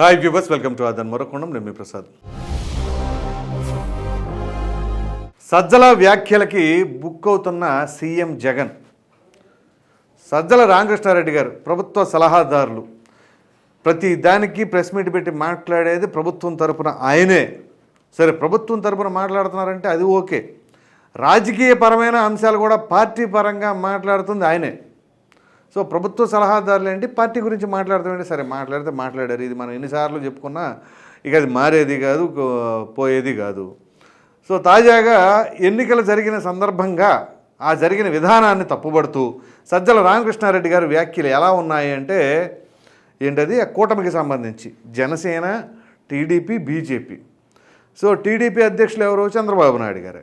Hi viewers welcome to అదన్ మరొకొండం నేను మీ ప్రసాద్ సజ్జల వ్యాఖ్యలకి బుక్ అవుతున్న సీఎం జగన్ సజ్జల రామకృష్ణారెడ్డి గారు ప్రభుత్వ సలహాదారులు. ప్రతి దానికి ప్రెస్ మీట్ పెట్టి మాట్లాడేది ప్రభుత్వం తరపున ఆయనే. సరే ప్రభుత్వం తరపున మాట్లాడుతున్నారంటే అది ఓకే. రాజకీయపరమైన అంశాలు కూడా పార్టీ పరంగా మాట్లాడుతుంది ఆయనే. సో ప్రభుత్వ సలహాదారులు ఏంటి? పార్టీ గురించి మాట్లాడతామంటే సరే మాట్లాడితే మాట్లాడారు. ఇది మనం ఎన్నిసార్లు చెప్పుకున్నా ఇక అది మారేది కాదు పోయేది కాదు. సో తాజాగా ఎన్నికలు జరిగిన సందర్భంగా ఆ జరిగిన విధానాన్ని తప్పుబడుతూ సజ్జల రామకృష్ణారెడ్డి గారి వ్యాఖ్యలు ఎలా ఉన్నాయి అంటే ఏంటది? ఆ కూటమికి సంబంధించి Janasena TDP BJP. So TDP అధ్యక్షులు ఎవరు? చంద్రబాబు నాయుడు గారు.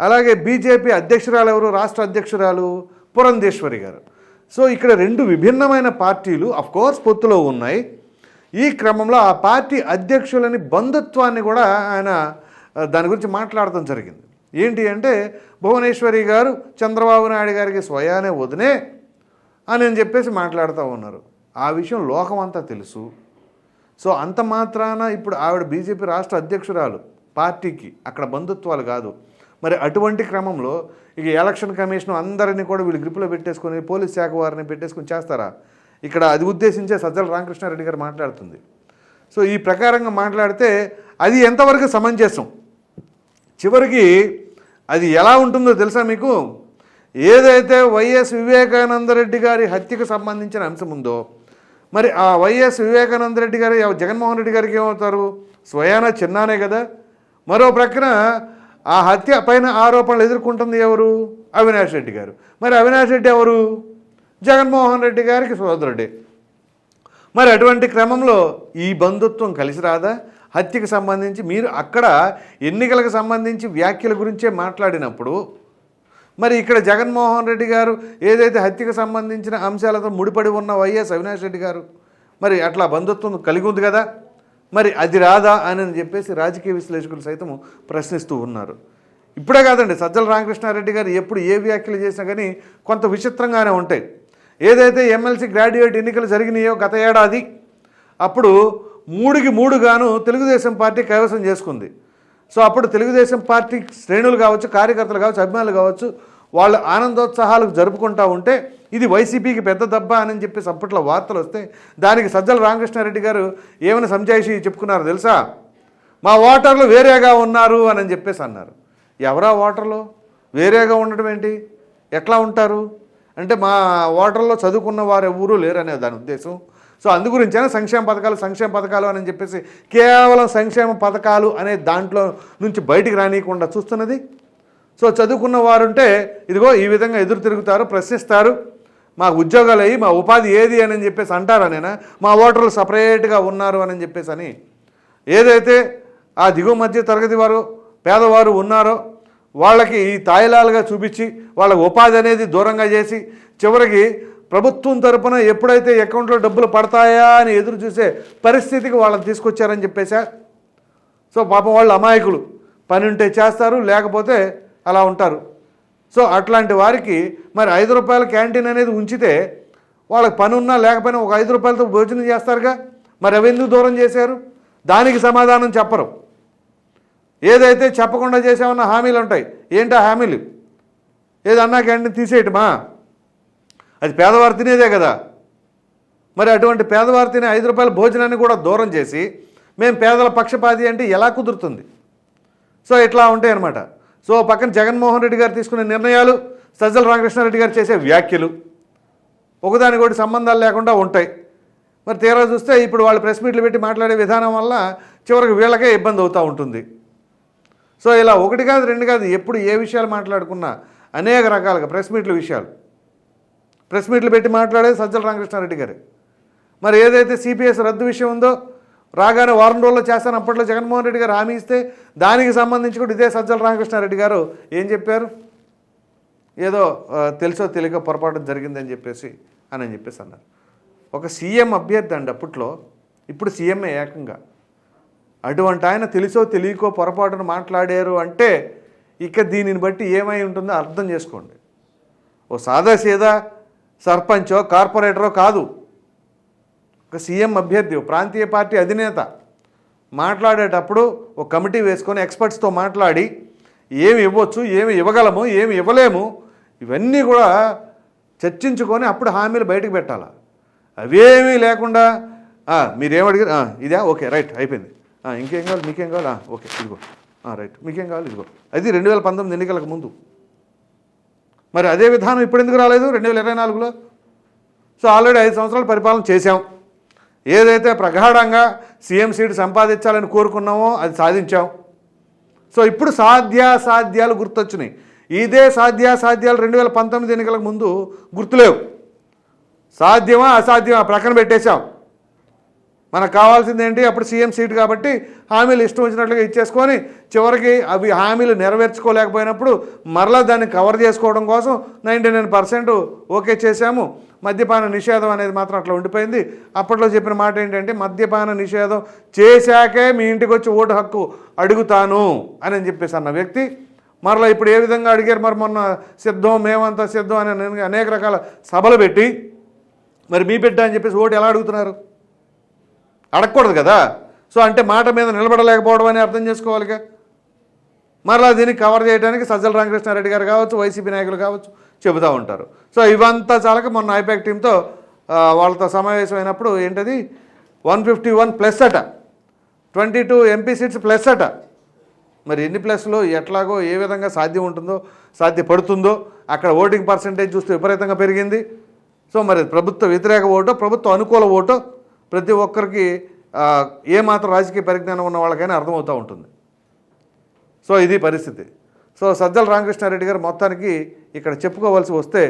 అలాగే బీజేపీ అధ్యక్షురాలు ఎవరు? రాష్ట్ర అధ్యక్షురాలు పురంధేశ్వరి గారు. సో ఇక్కడ రెండు విభిన్నమైన పార్టీలు అఫ్ కోర్స్ పొత్తులో ఉన్నాయి. ఈ క్రమంలో ఆ పార్టీ అధ్యక్షులని బంధుత్వాన్ని కూడా ఆయన దాని గురించి మాట్లాడటం జరిగింది. ఏంటి అంటే భువనేశ్వరి గారు చంద్రబాబు నాయుడు గారికి స్వయానే వదినే అని అని చెప్పేసి మాట్లాడుతూ ఉన్నారు. ఆ విషయం లోకమంతా తెలుసు. సో అంత మాత్రాన ఇప్పుడు ఆవిడ బీజేపీ రాష్ట్ర అధ్యక్షురాలు పార్టీకి అక్కడ బంధుత్వాలు కాదు. మరి అటువంటి క్రమంలో ఇక ఎలక్షన్ కమిషన్ అందరినీ కూడా వీళ్ళు గ్రిప్లో పెట్టేసుకొని పోలీస్ శాఖ వారిని పెట్టేసుకొని చేస్తారా? ఇక్కడ అది ఉద్దేశించే సజ్జల రామకృష్ణారెడ్డి గారు మాట్లాడుతుంది. సో ఈ ప్రకారంగా మాట్లాడితే అది ఎంతవరకు సమంజసం? చివరికి అది ఎలా ఉంటుందో తెలుసా మీకు? ఏదైతే వైఎస్ వివేకానందరెడ్డి గారి హత్యకు సంబంధించిన అంశం ఉందో మరి ఆ వైఎస్ వివేకానందరెడ్డి గారు జగన్మోహన్ రెడ్డి గారికి ఏమవుతారు? స్వయాన చిన్నానే కదా. మరో ప్రక్కన ఆ హత్య పైన ఆరోపణలు ఎదుర్కొంటుంది ఎవరు? అవినాష్ రెడ్డి గారు. మరి అవినాష్ రెడ్డి ఎవరు? జగన్మోహన్ రెడ్డి గారికి సోదరుడే మరి అటువంటి క్రమంలో ఈ బంధుత్వం కలిసి రాదా? హత్యకు సంబంధించి మీరు అక్కడ ఎన్నికలకు సంబంధించి వ్యాఖ్యల గురించే మాట్లాడినప్పుడు మరి ఇక్కడ జగన్మోహన్ రెడ్డి గారు ఏదైతే హత్యకు సంబంధించిన అంశాలతో ముడిపడి ఉన్న వైఎస్ అవినాష్ రెడ్డి గారు మరి అట్లా బంధుత్వం కలిగి ఉంది కదా? మరి అది రాదా అని చెప్పేసి రాజకీయ విశ్లేషకులు సైతం ప్రశ్నిస్తూ ఉన్నారు. ఇప్పుడే కాదండి సజ్జల రామకృష్ణారెడ్డి గారు ఎప్పుడు ఏ వ్యాఖ్యలు చేసినా కానీ కొంత విచిత్రంగానే ఉంటాయి. ఏదైతే ఎమ్మెల్సీ గ్రాడ్యుయేట్ ఎన్నికలు జరిగినాయో గత ఏడాది అప్పుడు మూడుకి మూడుగాను తెలుగుదేశం పార్టీ కైవసం చేసుకుంది. సో అప్పుడు తెలుగుదేశం పార్టీ శ్రేణులు కావచ్చు కార్యకర్తలు కావచ్చు అభిమానులు కావచ్చు వాళ్ళు ఆనందోత్సాహాలకు జరుపుకుంటా ఉంటే ఇది వైసీపీకి పెద్ద దెబ్బ అని చెప్పేసి అప్పట్లో వార్తలు వస్తే దానికి సజ్జల రామకృష్ణారెడ్డి గారు ఏమైనా సంజాయిషి చెప్పుకున్నారు తెలుసా? మా ఓటర్లు వేరేగా ఉన్నారు అని చెప్పేసి అన్నారు. ఎవరా ఓటర్లు? వేరేగా ఉండడం ఏంటి? ఎట్లా ఉంటారు? అంటే మా ఓటర్లో చదువుకున్న వారు ఎవరూ లేరనే దాని ఉద్దేశం. సో అందు గురించైనా సంక్షేమ పథకాలు సంక్షేమ పథకాలు అని చెప్పేసి కేవలం సంక్షేమ పథకాలు అనే దాంట్లో నుంచి బయటికి రానియకుండా చూస్తున్నది. సో చదువుకున్న వారుంటే ఇదిగో ఈ విధంగా ఎదురు తిరుగుతారు ప్రశ్నిస్తారు. మా ఉద్యోగాలు అయ్యి మా ఉపాధి ఏది అని చెప్పేసి అంటారా నేను? మా ఓటర్లు సపరేట్గా ఉన్నారు అని చెప్పేసి అని. ఏదైతే ఆ దిగువ మధ్య తరగతి వారు పేదవారు ఉన్నారో వాళ్ళకి ఈ తాయిలాలుగా చూపించి వాళ్ళ ఉపాధి అనేది దూరంగా చేసి చివరికి ప్రభుత్వం తరపున ఎప్పుడైతే అకౌంట్లో డబ్బులు పడతాయా అని ఎదురు చూసే పరిస్థితికి వాళ్ళని తీసుకొచ్చారని చెప్పేసా. సో పాపం వాళ్ళు అమాయకులు. పని ఉంటే చేస్తారు లేకపోతే అలా ఉంటారు. సో అట్లాంటి వారికి మరి ఐదు రూపాయల క్యాంటీన్ అనేది ఉంచితే వాళ్ళకి పని ఉన్నా లేకపోయినా ఒక ఐదు రూపాయలతో భోజనం చేస్తారుగా? మరి అవి ఎందుకు దూరం చేశారు? దానికి సమాధానం చెప్పరు. ఏదైతే చెప్పకుండా చేసామన్న హామీలు ఉంటాయి. ఏంటి ఆ హామీలు? ఏదన్నా క్యాంటీన్ తీసేయటమా? అది పేదవారు తినేదే కదా. మరి అటువంటి పేదవారు తినే ఐదు రూపాయల భోజనాన్ని కూడా దూరం చేసి మేము పేదల పక్షపాతి అంటే ఎలా కుదురుతుంది? సో ఇట్లా ఉంటాయి అన్నమాట సో పక్కన జగన్మోహన్ రెడ్డి గారు తీసుకునే నిర్ణయాలు సజ్జల రామకృష్ణారెడ్డి గారు చేసే వ్యాఖ్యలు ఒకదానికొకటి సంబంధాలు లేకుండా ఉంటాయి. మరి తీరా చూస్తే ఇప్పుడు వాళ్ళు ప్రెస్ మీట్లు పెట్టి మాట్లాడే విధానం వల్ల చివరికి వీళ్ళకే ఇబ్బంది అవుతూ ఉంటుంది. సో ఇలా ఒకటి కాదు రెండు కాదు ఎప్పుడు ఏ విషయాలు మాట్లాడుకున్నా అనేక రకాలుగా ప్రెస్ మీట్ల విషయాలు. ప్రెస్ మీట్లు పెట్టి మాట్లాడేది సజ్జల రామకృష్ణారెడ్డి గారు. మరి ఏదైతే సిపిఎస్ రద్దు విషయం ఉందో రాగానే వారం రోజుల్లో చేస్తాను. అప్పట్లో జగన్మోహన్ రెడ్డి గారు హామీ ఇస్తే దానికి సంబంధించి కూడా ఇదే సజ్జల రామకృష్ణారెడ్డి గారు ఏం చెప్పారు? ఏదో తెలుసో తెలియక పొరపాటు జరిగిందని చెప్పేసి అని అని చెప్పేసి అన్నారు. ఒక సీఎం అభ్యర్థి అండి అప్పట్లో ఇప్పుడు సీఎంఏ ఏకంగా? అటువంటి ఆయన తెలుసో తెలియకో పొరపాటును మాట్లాడారు అంటే ఇక దీనిని బట్టి ఏమై ఉంటుందో అర్థం చేసుకోండి. ఓ సాదా సీదా సర్పంచో కార్పొరేటరో కాదు. ఒక సీఎం అభ్యర్థి ప్రాంతీయ పార్టీ అధినేత మాట్లాడేటప్పుడు ఒక కమిటీ వేసుకొని ఎక్స్పర్ట్స్తో మాట్లాడి ఏమి ఇవ్వచ్చు ఏమి ఇవ్వగలము ఏమి ఇవ్వలేము ఇవన్నీ కూడా చర్చించుకొని అప్పుడు హామీలు బయటకు పెట్టాలి? అవేమీ లేకుండా మీరేం అడిగారు? ఇదే? ఓకే రైట్ అయిపోయింది. ఇంకేం కావాలి? మీకేం కావాలి? ఓకే ఇదిగో. రైట్. మీకేం కావాలి? ఇదిగో. అది రెండు వేల పంతొమ్మిది ఎన్నికలకు ముందు. మరి అదే విధానం ఇప్పుడు ఎందుకు రాలేదు? రెండు వేల ఇరవై నాలుగులో. సో ఆల్రెడీ ఐదు సంవత్సరాలు పరిపాలన చేశాం. ఏదైతే ప్రగాఢంగా సీఎం సీట్ సంపాదించాలని కోరుకున్నామో అది సాధించాం. సో ఇప్పుడు సాధ్యాసాధ్యాలు గుర్తొచ్చినాయి. ఇదే సాధ్యాసాధ్యాలు రెండు వేల పంతొమ్మిది ఎన్నికలకు ముందు గుర్తులేవు. సాధ్యమా అసాధ్యమా ప్రక్కన పెట్టేశాం. మనకు కావాల్సింది ఏంటి? అప్పుడు సీఎం సీట్ కాబట్టి హామీలు ఇష్టం వచ్చినట్లుగా ఇచ్చేసుకొని చివరికి అవి హామీలు నెరవేర్చుకోలేకపోయినప్పుడు మరలా దాన్ని కవర్ చేసుకోవడం కోసం నైంటీ నైన్ పర్సెంట్ ఓకే చేశాము. మద్యపాన నిషేధం అనేది మాత్రం అట్లా ఉండిపోయింది. అప్పట్లో చెప్పిన మాట ఏంటంటే మద్యపాన నిషేధం చేశాకే మీ ఇంటికి వచ్చి ఓటు హక్కు అడుగుతాను అని చెప్పేసి అన్న వ్యక్తి. మరలా ఇప్పుడు ఏ విధంగా అడిగారు? మరి మొన్న సిద్ధం మేమంతా సిద్ధం అని అనేక రకాల సభలు పెట్టి మరి మీ బిడ్డ అని చెప్పేసి ఓటు ఎలా అడుగుతున్నారు? అడగకూడదు కదా. సో అంటే మాట మీద నిలబడలేకపోవడం అని అర్థం చేసుకోవాలిగా. మరలా దీన్ని కవర్ చేయడానికి సజ్జల రామకృష్ణారెడ్డి గారు కావచ్చు వైసీపీ నాయకులు కావచ్చు చెబుతూ ఉంటారు. సో ఇవంతా చాలక మొన్న ఐపాక్ టీంతో వాళ్ళతో సమావేశమైనప్పుడు ఏంటది? వన్ ఫిఫ్టీ వన్ ప్లస్ అట. Twenty two MP seats plus అట. మరి ఎన్ని ప్లస్లో ఎట్లాగో ఏ విధంగా సాధ్యం ఉంటుందో సాధ్యపడుతుందో అక్కడ ఓటింగ్ పర్సంటేజ్ చూస్తే విపరీతంగా పెరిగింది. సో మరి ప్రభుత్వ వ్యతిరేక ఓటో ప్రభుత్వ అనుకూల ఓటో ప్రతి ఒక్కరికి ఏమాత్రం ఏ మాత్రం రాజకీయ పరిజ్ఞానం ఉన్న వాళ్ళకైనా అర్థమవుతూ ఉంటుంది. సో ఇది పరిస్థితి. సో సజ్జల రామకృష్ణారెడ్డి గారు మొత్తానికి ఇక్కడ చెప్పుకోవాల్సి వస్తే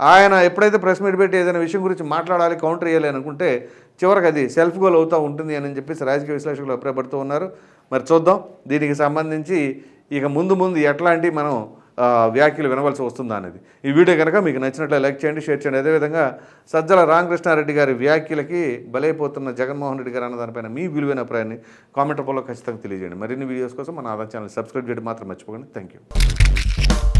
ఆయన ఎప్పుడైతే ప్రెస్ మీట్ పెట్టి ఏదైనా విషయం గురించి మాట్లాడాలి కౌంటర్ చేయాలి అనుకుంటే చివరికి అది సెల్ఫ్ గోల్ అవుతూ ఉంటుంది అని చెప్పేసి రాజకీయ విశ్లేషకులు అభిప్రాయపడుతూ ఉన్నారు. మరి చూద్దాం. దీనికి సంబంధించి ఇక ముందు ముందు ఎట్లాంటి మనం వ్యాఖ్యలు వినవలసి వస్తుందా అనేది. ఈ వీడియో కనుక మీకు నచ్చినట్లు లైక్ చేయండి షేర్ చేయండి. అదేవిధంగా సజ్జల రామకృష్ణారెడ్డి గారి వ్యాఖ్యలకి బలైపోతున్న జగన్మోహన్ రెడ్డి గారు అన్న దానిపైన మీ విలువైన అభిప్రాయాన్ని కామెంట్ రూపంలో ఖచ్చితంగా తెలియజేయండి. మరిన్ని వీడియోస్ కోసం మన ఆధార్ ఛానల్ సబ్స్క్రైబ్ చేయడం మాత్రం మర్చిపోకండి. Thank you